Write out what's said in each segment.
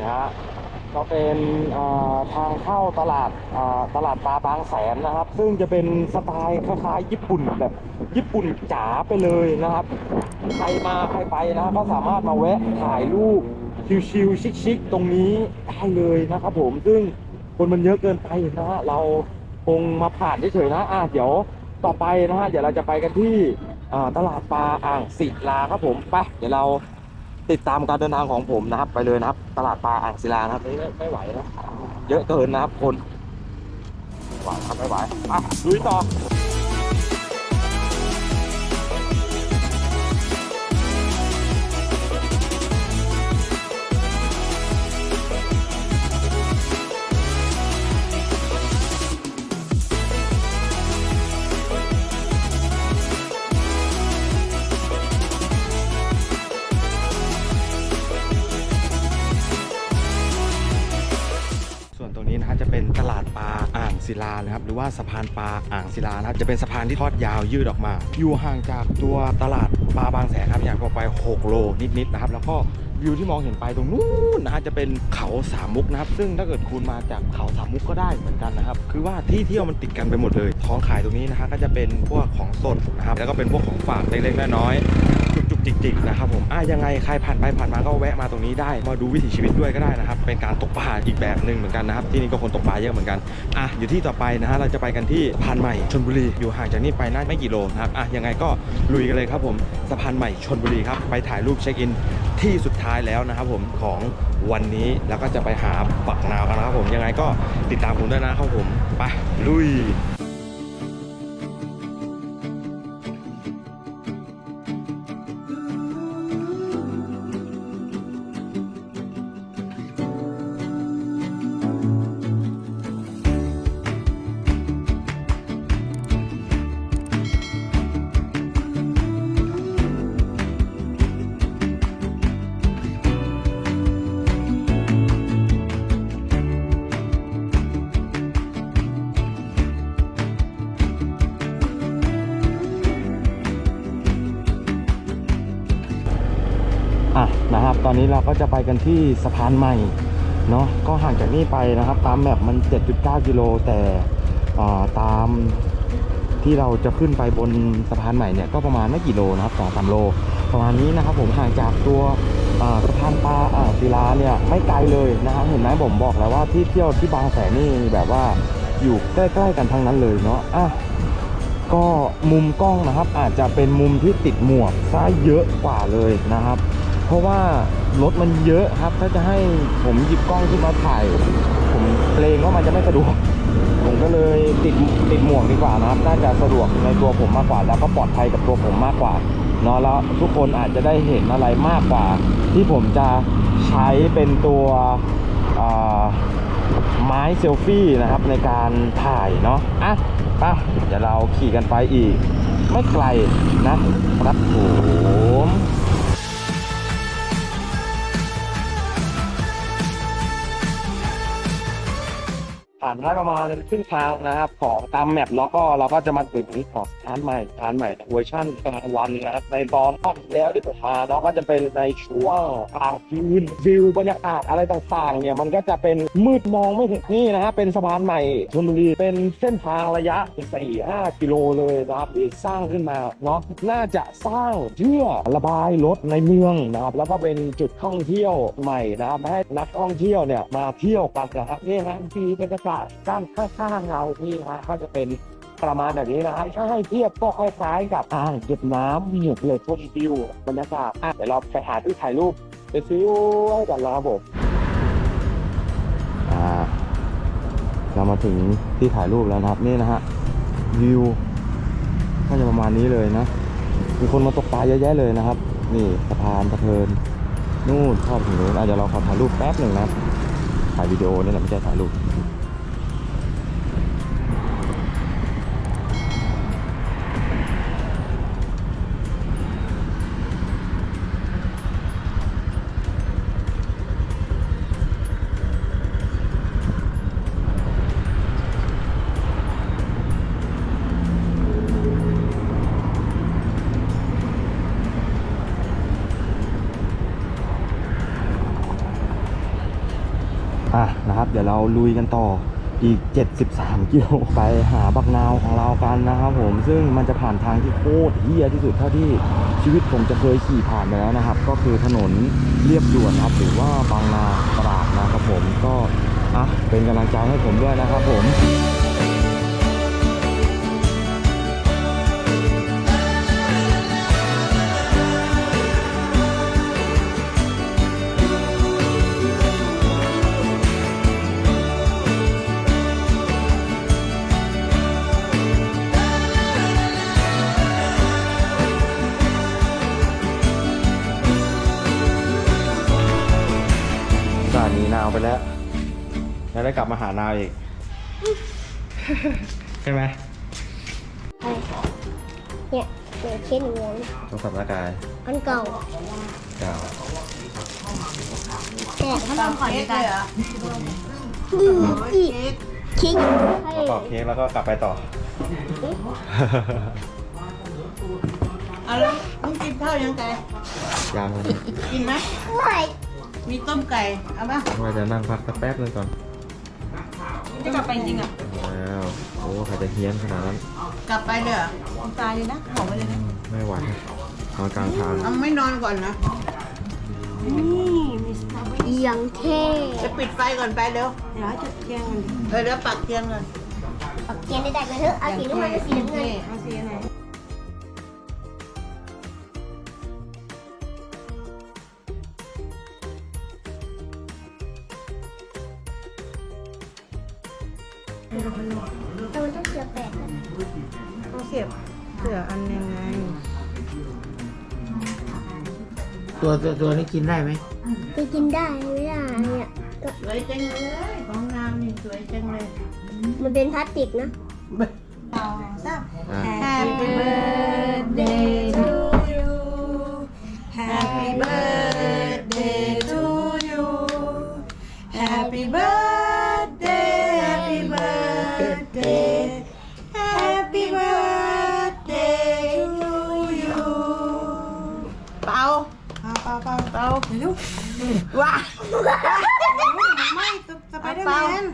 เนี่ยฮะก็เป็นทางเข้าตลาดตลาดปลาบางแสนนะครับ ซึ่งจะเป็นสไตล์คล้ายๆญี่ปุ่นแบบญี่ปุ่นจ๋าไปเลยนะครับ ใครมาใครไปนะก็สามารถมาแวะถ่ายรูปชิลๆชิคๆตรงนี้ได้เลยนะครับผมซึ่งคนมันเยอะเกินไปนะฮะเราคงมาผ่านเฉยๆนะอะเดี๋ยวต่อไปนะฮะเดี๋ยวเราจะไปกันที่ตลาดปลาอ่างศิลาครับผมไปเดี๋ยวเรา ติดตามการเดินทางของผมนะครับ ไปเลยนะครับ ตลาดปลาอ่างศิลานะครับไม่ไม่ไหวนะเยอะเกินนะครับคนไหวครับไม่ไหวอะลุยต่อ ศิลานะครับหรือว่าสะพานปลาอ่างศิลานะครับจะเป็นสะพานที่ทอดยาวยืดออกมา อยู่ห่างจากตัวตลาดปลาบางแสนครับอย่างพอไป 6 โลนิดๆนะครับแล้วก็วิวที่มองเห็นไปตรงนู้นนะฮะจะเป็นเขาสามมุกนะครับ ซึ่งถ้าเกิดคุณมาจากเขาสามมุกก็ได้เหมือนกันนะครับ คือว่าที่เที่ยวมันติดกันไปหมดเลยท้องขายตรงนี้นะฮะก็จะเป็นพวกของสดนะครับแล้วก็เป็นพวกของฝากเล็กๆน้อยๆ จิกๆนะครับผมอะยังไงใครผ่านไปผ่านมาก็แวะมาตรงนี้ได้ มาดูวิถีชีวิตด้วยก็ได้นะครับ เป็นการตกปลาอีกแบบหนึ่งเหมือนกันนะครับ ที่นี่ก็คนตกปลาเยอะเหมือนกันอะอยู่ที่ต่อไปนะฮะเราจะไปกันที่สะพานใหม่ชนบุรีอยู่ห่างจากนี่ไปน่าไม่กี่โลนะครับอะยังไงก็ลุยกันเลยครับผมสะพานใหม่ชนบุรีครับไปถ่ายรูปเช็คอินที่สุดท้ายแล้วนะครับผมของวันนี้แล้วก็จะไปหาปักนาวกันนะครับผมยังไงก็ติดตามผมด้วยนะครับผมไปลุย อนนี้เราก็จะไปกันที่สะพานใหม่เนาะก็ห่างจากนี่ไปนะครับ ตามแมปมัน 7.9 กิโลแต่ตามที่เราจะขึ้นไปบนสะพานใหม่เนี่ยก็ประมาณไม่กี่โลนะครับสองสามโล ประมาณนี้นะครับ ผมห่างจากตัวสะพานปลาศิลาเนี่ยไม่ไกลเลยนะครับเห็นไหมผมบอกแล้วว่าที่เที่ยวที่บางแสนนี่แบบว่าอยู่ใกล้ๆกันทั้งนั้นเลยเนาะอะก็มุมกล้องนะครับอาจจะเป็นมุมที่ติดหมวกซะเยอะกว่าเลยนะครับ เพราะว่ารถมันเยอะครับ ถ้าจะให้ผมหยิบกล้องขึ้นมาถ่าย ผมเกรงว่ามันจะไม่สะดวก ผมก็เลยติดติดหมวกดีกว่านะครับ น่าจะสะดวกในตัวผมมากกว่า แล้วก็ปลอดภัยกับตัวผมมากกว่าเนาะแล้วทุกคนอาจจะได้เห็นอะไรมากกว่า ที่ผมจะใช้เป็นตัวไม้เซลฟี่นะครับในการถ่ายเนาะอะไปเดี๋ยวเราขี่กันไปอีก ไม่ไกลนะครับผม ผ่านมาประมาณครึ่งทางนะครับของตามแมปแล้วก็เราก็จะมาถึงของร้านใหม่ร้านใหม่เวอร์ชันกลางวันนะครับในตอนรอบที่แล้วที่ผมมาเนาก็จะเป็นในช่วงกลางคืนวิวบรรยากาศอะไรต่างๆ เนี่ยมันก็จะเป็นมืดมองไม่เห็นนี่นะฮะเป็นสะพานใหม่ชลบุรีเป็นเส้นทางระยะ 4-5 กิโลเลยนะครับที่สร้างขึ้นมาเนาะน่าจะสร้างเพื่อระบายรถในเมืองนะครับแล้วก็เป็นจุดท่องเที่ยวใหม่นะครับให้นักท่องเที่ยวเนี่ยมาเที่ยวกันนะครับนี่นะที่บรรยากาศด้านข้างๆเรานี่นะก็จะเป็นประมาณแบบนี้นะครับถ้าให้เทียบก็คล้ายๆกับอ่างเก็บน้ำหมือนเลยชมวิวบรรยากาศอะเดี๋ยวเราไปหาที่ถ่ายรูปไปซื้อให้กันแล้วครับผมอ่าเรามาถึงที่ถ่ายรูปแล้วนะครับนี่นะฮะวิวก็จะประมาณนี้เลยนะ มีคนมาตกปลาเยอะแยะเลยนะครับ นี่สะพานสะเทินนู่นชอบถึงนู้นอะเดี๋ยวเราขอถ่ายรูปแป๊บหนึ่งนะถ่ายวิดีโอนี่แหละไม่ใช่ถ่ายรูป อะนะครับ เดี๋ยวเราลุยกันต่ออีก 73 กิโลไปหาบักนาวของเรากันนะครับผมซึ่งมันจะผ่านทางที่โคตรเฮี้ยที่สุดเท่าที่ชีวิตผมจะเคยขี่ผ่านมาแล้วนะครับ ก็คือถนนเรียบด่วนนะครับหรือว่าบางนาตราดนะครับผมก็อะเป็นกำลังใจให้ผมด้วยนะครับผม แล้วได้กลับมาหานาวอีก ใช่ไหมเนี่ยเดี๋ยวเช่นเหมือนต้องสับร่างกายอันเก่าเก่าแต่ถ้าทำก่อนดีกันอืมอีกคิงให้แล้วปอกเค้กแล้วก็กลับไปต่อเอาแล้วมึงกินข้าวยังไงยังกินไหมไม่มีต้มไก่ เอาป่ะว่าจะนั่งพักสักแป๊บนึงก่อน จะกลับไปจริงอะแล้วโอ้ใครจะเฮี้ยนขนาดนั้นกลับไปเลยเหรอตายเลยนะบอกไปเลยนะ ไม่ไหวนอนกลางทางเอาไม่นอนก่อนนะ นี่มีสตรอเบอรี่ยังเท่จะปิดไฟก่อนไปเร็วเดี๋ยวจุดเทียนก่อนเออเดี๋ยวปักเทียนก่อนปักเกียนได้แต่กันเถอะเอาสีน้ำมันกับสีน้ำเงินเอาสีไหน แต่มันต้องเสียบแปดนะเอาเสียบเสืออันยังไง ตัวตัวตัวนี้กินได้ไหมไปกินได้ไม่ได้เนี่ยก็สวยจังเลยของนางนี่สวยจังเลย มันเป็นพลาสติกนะสองสามอะ Happy birthday ว้าไม่สไปเดอร์แมน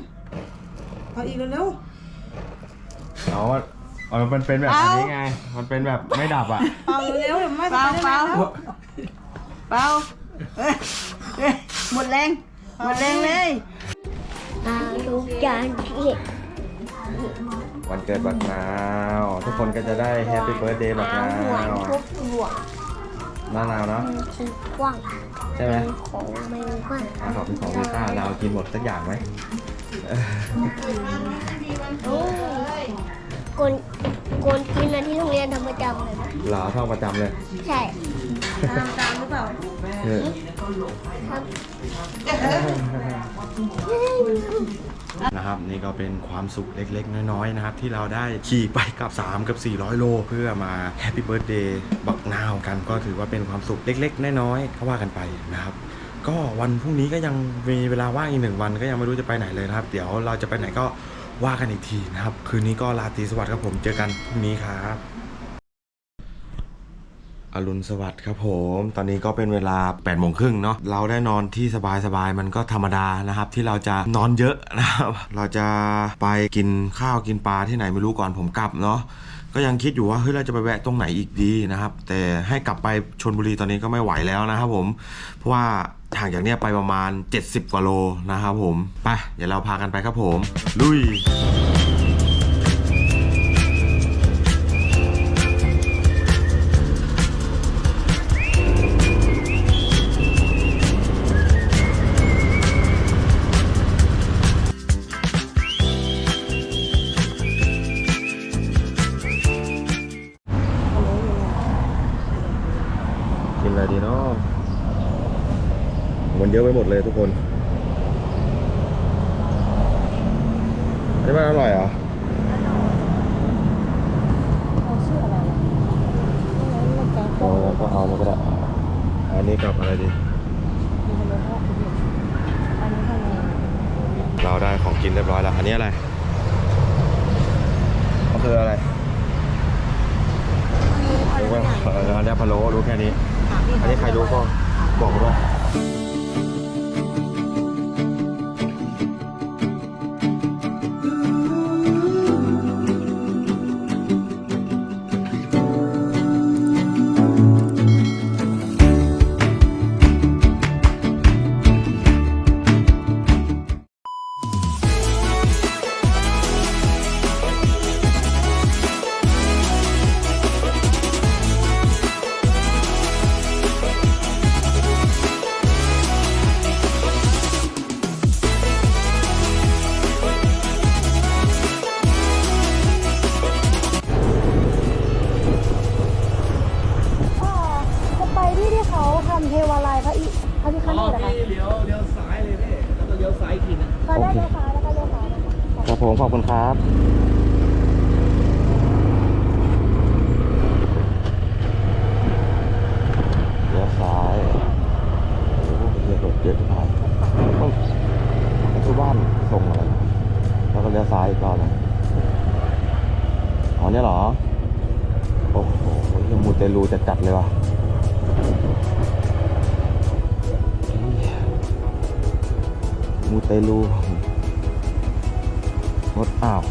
เอาอีกเร็วเอาเอามันเป็นแบบอันนี้ไง มันเป็นแบบไม่ดับอะเป่าเร็วเดี๋ยวไม่เป่าเป่าเป่าเอ้ยเอ้ยหมดแรง หมดแรงเลย อาลูกจานที่วันเกิดบักนาวทุกคนก็จะได้แฮปปี้เบิร์ดเดย์บักนาหัววทุบหัวหน้านาวเนาะทิ้งกว้าง ใช่ไหมเป็นของไม่กว้างอาขอเป็นของมีค่านาวกินหมดสักอย่างไหมโอ้ยโกนโกนกินนะที่โรงเรียนทำประจำเลยนะเหลาท่องประจำเลยใช่ตามตามหรือเปล่าเออ ครับ นะครับนี่ก็เป็นความสุขเล็กๆ น้อยๆนะครับที่เราได้ขี่ไปกับ 3 กับ 400 โล เพื่อมาแฮปปี้เบิร์ดเดย์บักนาวกันก็ถือว่าเป็นความสุขเล็กๆ น้อยๆก็ว่ากันไปนะครับก็วันพรุ่งนี้ก็ยังมีเวลาว่างอีกหนึ่งวันก็ยังไม่รู้จะไปไหนเลยนะครับ เดี๋ยวเราจะไปไหนก็ว่ากันอีกทีนะครับ คืนนี้ก็ราตีสวัสดิ์ครับผมเจอกันพรุ่งนี้ครับ อรุณสวัสดิ์ครับผม ตอนนี้ก็เป็นเวลา8ปดโมงครึ่งเนาะ เราได้นอนที่สบายๆมันก็ธรรมดานะครับ ที่เราจะนอนเยอะนะครับ เราจะไปกินข้าวกินปลาที่ไหนไม่รู้ก่อนผมกลับเนาะ ก็ยังคิดอยู่ว่าเฮ้ยเราจะไปแวะตรงไหนอีกดีนะครับ แต่ให้กลับไปชนบุรีตอนนี้ก็ไม่ไหวแล้วนะครับผม เพราะว่าห่างจากเนี้ยไปประมาณ 70กว่าโลนะครับผม ไป เดี๋ยวเราพากันไปครับผม ลุย อะไรดีเนาะมันเยอะไปหมดเลยทุกคนอันนี้มันอร่อยเหรอเอาก็เอามาก็ได้ อันนี้กับอะไรดี เราได้ของกินเรียบร้อยแล้ว อันนี้อะไร ก็คืออะไรรู้ว่าเอออันนี้พะโล้รู้แค่นี้ อันนี้ใครรู้ก็บอกด้วย เดี๋ยวเดี๋ยวซ้ายเลยพี่แล้วก็เลี้ยวซ้ายอีกทีนึงก็ได้เลยค่ะแล้วก็เลี้ยวซ้ายนะคะครับผมขอบคุณครับเลี้ยวซ้ายโอ้โหเรียรถเยอะที่ผ่านต้องทุบ้านส่งอะไรนะแล้วก็เลี้ยวซ้ายอีกรอบหนึงอ๋อเนี่ยเหรอโอ้โหยังมูเตลูจะจัดเลยว่ะ มูเตลูงดอ้าว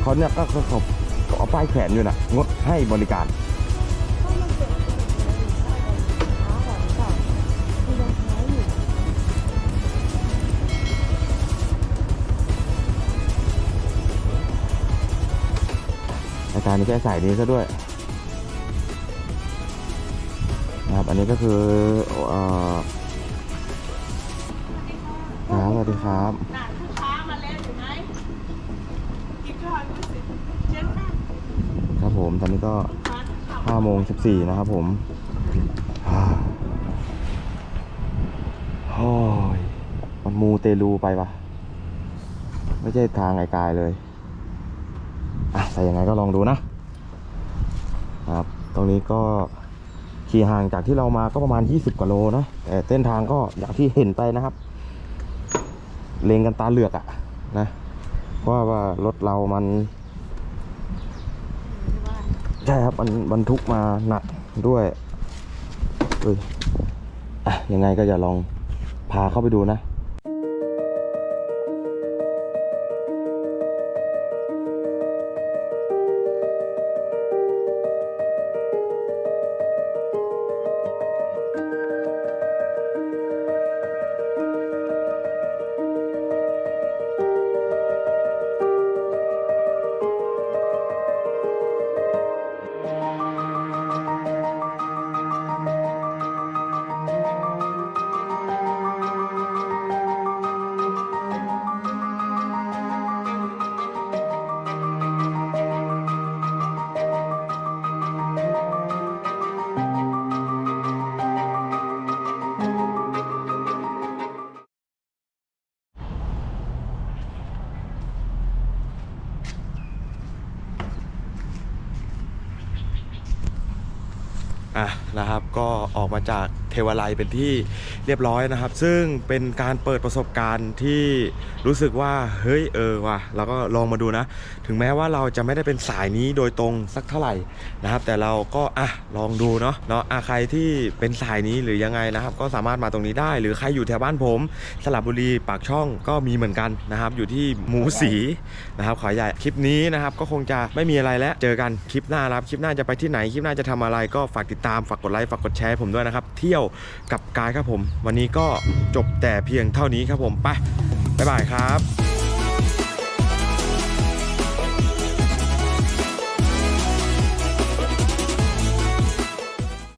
เขาเนี่ยก็เขาเขาเอาป้ายแขวนอยู่นะงดให้บริการอาจารย์นี่แก้สายนี้ซะด้วย นะครับ อันนี้ก็คือเอ่อครับสวัสดีครับ น่ะลูกค้ามาแล้วอยู่ไหมกินข้าวดูสิเชิญค่ะครับผม ตอนนี้ก็ทานข้าว5โมง14นะครับผมฮ่าโอ้ยมันมูเตลูไปปะไม่ใช่ทางไกลๆเลย อะแต่ยังไงก็ลองดูนะครับ ตรงนี้ก็ ขี่ห่างจากที่เรามาก็ประมาณ 20กว่าโลนะแต่เส้นทางก็อย่างที่เห็นไปนะครับ เลงกันตาเหลือกอะนะว่าว่ารถเรามันใช่ครับมันบรรทุกมาหนักด้วยเอ้ยอะยังไงก็อย่าลองพาเข้าไปดูนะ อะนะครับก็ออกมาจาก เทวาลัยเป็นที่เรียบร้อยนะครับ ซึ่งเป็นการเปิดประสบการณ์ที่รู้สึกว่าเฮ้ยเออว่ะเราก็ลองมาดูนะ ถึงแม้ว่าเราจะไม่ได้เป็นสายนี้โดยตรงสักเท่าไหร่นะครับ แต่เราก็อะลองดูเนาะเนาะอะใครที่เป็นสายนี้หรือยังไงนะครับ ก็สามารถมาตรงนี้ได้ หรือใครอยู่แถวบ้านผม สระบุรีปากช่องก็มีเหมือนกันนะครับ อยู่ที่หมูสีนะครับขอใหญ่คลิปนี้นะครับก็คงจะไม่มีอะไรแล้วเจอกันคลิปหน้าครับคลิปหน้าจะไปที่ไหนคลิปหน้าจะทำอะไรก็ฝากติดตามฝากกดไลค์ฝากกดแชร์ผมด้วยนะครับเที่ยวยวกับกายครับผม วันนี้ก็จบแต่เพียงเท่านี้ครับผมไปบ๊ายบายครับ